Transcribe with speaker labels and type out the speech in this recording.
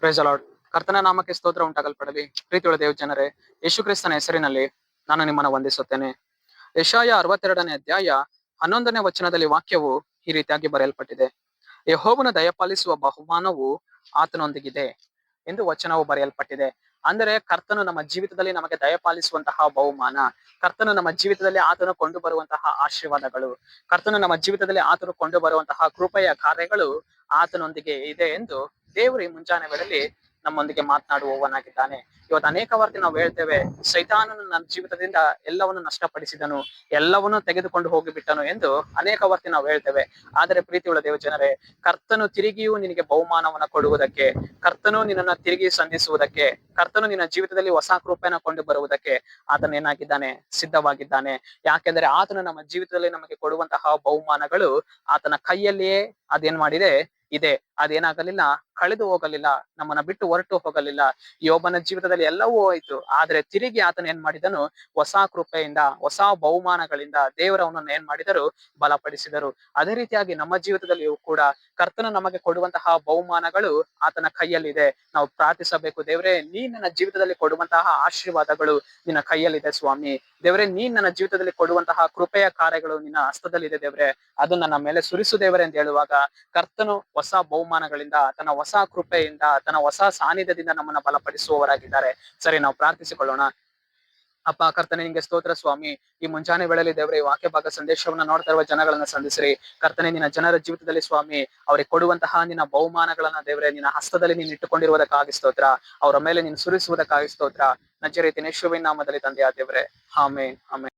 Speaker 1: Price ಅಲಾಡ್ ಕರ್ತನ ನಾಮಕ್ಕೆ ಸ್ತೋತ್ರ ಉಂಟಾಗಲ್ಪಡಲಿ. ಪ್ರೀತಿಯೊಳ ದೇವ್ ಜನರೇ, ಯೇಸು ಕ್ರಿಸ್ತನ ಹೆಸರಿನಲ್ಲಿ ನಾನು ನಿಮ್ಮನ್ನು ವಂದಿಸುತ್ತೇನೆ. ಯಶಾಯ ಅರವತ್ತೆರಡನೇ ಅಧ್ಯಾಯ ಹನ್ನೊಂದನೇ ವಚನದಲ್ಲಿ ವಾಕ್ಯವು ಈ ರೀತಿಯಾಗಿ ಬರೆಯಲ್ಪಟ್ಟಿದೆ. ಯಹೋವನ ದಯಪಾಲಿಸುವ ಬಹುಮಾನವು ಆತನೊಂದಿಗಿದೆ ಎಂದು ವಚನವು ಬರೆಯಲ್ಪಟ್ಟಿದೆ. ಅಂದರೆ ಕರ್ತನು ನಮ್ಮ ಜೀವಿತದಲ್ಲಿ ನಮಗೆ ದಯಪಾಲಿಸುವಂತಹ ಬಹುಮಾನ, ಕರ್ತನು ನಮ್ಮ ಜೀವಿತದಲ್ಲಿ ಆತನು ಕೊಂಡು ಬರುವಂತಹ ಆಶೀರ್ವಾದಗಳು, ಕರ್ತನು ನಮ್ಮ ಜೀವಿತದಲ್ಲಿ ಆತನು ಕೊಂಡು ಬರುವಂತಹ ಕೃಪೆಯ ಕಾರ್ಯಗಳು ಆತನೊಂದಿಗೆ ಇದೆ ಎಂದು ದೇವರು ಈ ಮುಂಜಾನೆ ವೇಳೆಯಲ್ಲಿ ನಮ್ಮೊಂದಿಗೆ ಮಾತನಾಡುವವನಾಗಿದ್ದಾನೆ. ಇವತ್ತು ಅನೇಕ ವಾರ್ತೆ ನಾವು ಹೇಳ್ತೇವೆ, ಸೈತಾನನು ನನ್ನ ಜೀವಿತದಿಂದ ಎಲ್ಲವನ್ನು ನಷ್ಟಪಡಿಸಿದನು, ಎಲ್ಲವನ್ನು ತೆಗೆದುಕೊಂಡು ಹೋಗಿಬಿಟ್ಟನು ಎಂದು ಅನೇಕ ವಾರ್ತೆ ನಾವು ಹೇಳ್ತೇವೆ. ಆದರೆ ಪ್ರೀತಿಯುಳ್ಳ ದೇವ ಜನರೇ, ಕರ್ತನು ತಿರುಗಿಯೂ ನಿನಗೆ ಬಹುಮಾನವನ್ನು ಕೊಡುವುದಕ್ಕೆ, ಕರ್ತನು ನಿನ್ನನ್ನ ತಿರುಗಿ ಸಂಧಿಸುವುದಕ್ಕೆ, ಕರ್ತನು ನಿನ್ನ ಜೀವಿತದಲ್ಲಿ ಹೊಸ ಕೃಪೆಯನ್ನು ಕೊಂಡು ಬರುವುದಕ್ಕೆ ಆತನ ಏನಾಗಿದ್ದಾನೆ? ಸಿದ್ಧವಾಗಿದ್ದಾನೆ. ಯಾಕೆಂದರೆ ಆತನು ನಮ್ಮ ಜೀವಿತದಲ್ಲಿ ನಮಗೆ ಕೊಡುವಂತಹ ಬಹುಮಾನಗಳು ಆತನ ಕೈಯಲ್ಲಿಯೇ ಅದೇನ್ ಮಾಡಿದೆ? ಇದೆ ಅದೇನಾಗಲಿಲ್ಲ, ಕಳೆದು ಹೋಗಲಿಲ್ಲ, ನಮ್ಮನ್ನ ಬಿಟ್ಟು ಹೊರಟು ಹೋಗಲಿಲ್ಲ. ಯೋಬನ ಜೀವಿತದಲ್ಲಿ ಎಲ್ಲವೂ ಹೋಯ್ತು. ಆದ್ರೆ ತಿರುಗಿ ಆತನ ಏನ್ ಮಾಡಿದನು? ಹೊಸ ಕೃಪೆಯಿಂದ, ಹೊಸ ಬಹುಮಾನಗಳಿಂದ ದೇವರವನನ್ನ ಏನ್ ಮಾಡಿದರು? ಬಲಪಡಿಸಿದರು. ಅದೇ ರೀತಿಯಾಗಿ ನಮ್ಮ ಜೀವಿತದಲ್ಲಿಯೂ ಕೂಡ ಕರ್ತನು ನಮಗೆ ಕೊಡುವಂತಹ ಬಹುಮಾನಗಳು ಆತನ ಕೈಯಲ್ಲಿದೆ. ನಾವು ಪ್ರಾರ್ಥಿಸಬೇಕು, ದೇವರೇ, ನೀ ನನ್ನ ಜೀವಿತದಲ್ಲಿ ಕೊಡುವಂತಹ ಆಶೀರ್ವಾದಗಳು ನಿನ್ನ ಕೈಯಲ್ಲಿದೆ ಸ್ವಾಮಿ. ದೇವರೇ, ನೀ ನನ್ನ ಜೀವಿತದಲ್ಲಿ ಕೊಡುವಂತಹ ಕೃಪೆಯ ಕಾರ್ಯಗಳು ನಿನ್ನ ಹಸ್ತದಲ್ಲಿದೆ ದೇವರೇ. ಅದು ನನ್ನ ಮೇಲೆ ಸುರಿಸು ದೇವರೇ ಅಂತ ಹೇಳುವಾಗ ಕರ್ತನು ಹೊಸ ಬಹುಮಾನಗಳಿಂದ ತನ್ನ ಹೊಸ ಕೃಪೆಯಿಂದ, ತನ್ನ ಹೊಸ ಸಾನ್ನಿಧ್ಯದಿಂದ ನಮ್ಮನ್ನ ಬಲಪಡಿಸುವವರಾಗಿದ್ದಾರೆ. ಸರಿ, ನಾವು ಪ್ರಾರ್ಥಿಸಿಕೊಳ್ಳೋಣ. ಅಪ್ಪ, ಕರ್ತನೆ ನಿಮಗೆ ಸ್ತೋತ್ರ ಸ್ವಾಮಿ. ಈ ಮುಂಜಾನೆ ವೇಳೆಯಲ್ಲಿ ದೇವರೇ, ಈ ವಾಕ್ಯ ಭಾಗ ಸಂದೇಶವನ್ನ ನೋಡ್ತಾ ಇರುವ ಜನಗಳನ್ನ ಸಂಧಿಸಿರಿ. ಕರ್ತನೆ, ನಿನ್ನ ಜನರ ಜೀವಿತದಲ್ಲಿ ಸ್ವಾಮಿ, ಅವ್ರಿಗೆ ಕೊಡುವಂತಹ ನಿನ್ನ ಬಹುಮಾನಗಳನ್ನ ದೇವರೇ, ನಿನ್ನ ಹಸ್ತದಲ್ಲಿ ನೀನು ಇಟ್ಟುಕೊಂಡಿರುವುದಕ್ಕಾಗಿ ಸ್ತೋತ್ರ. ಅವರ ಮೇಲೆ ನೀನು ಸುರಿಸುವುದಕ್ಕಾಗಿ ಸ್ತೋತ್ರ. ನಜ್ಜ ರೀತಿ ನಾಮದಲ್ಲಿ ತಂದೆಯ ದೇವರೇ. ಆಮೇನ್ ಆಮೇನ್.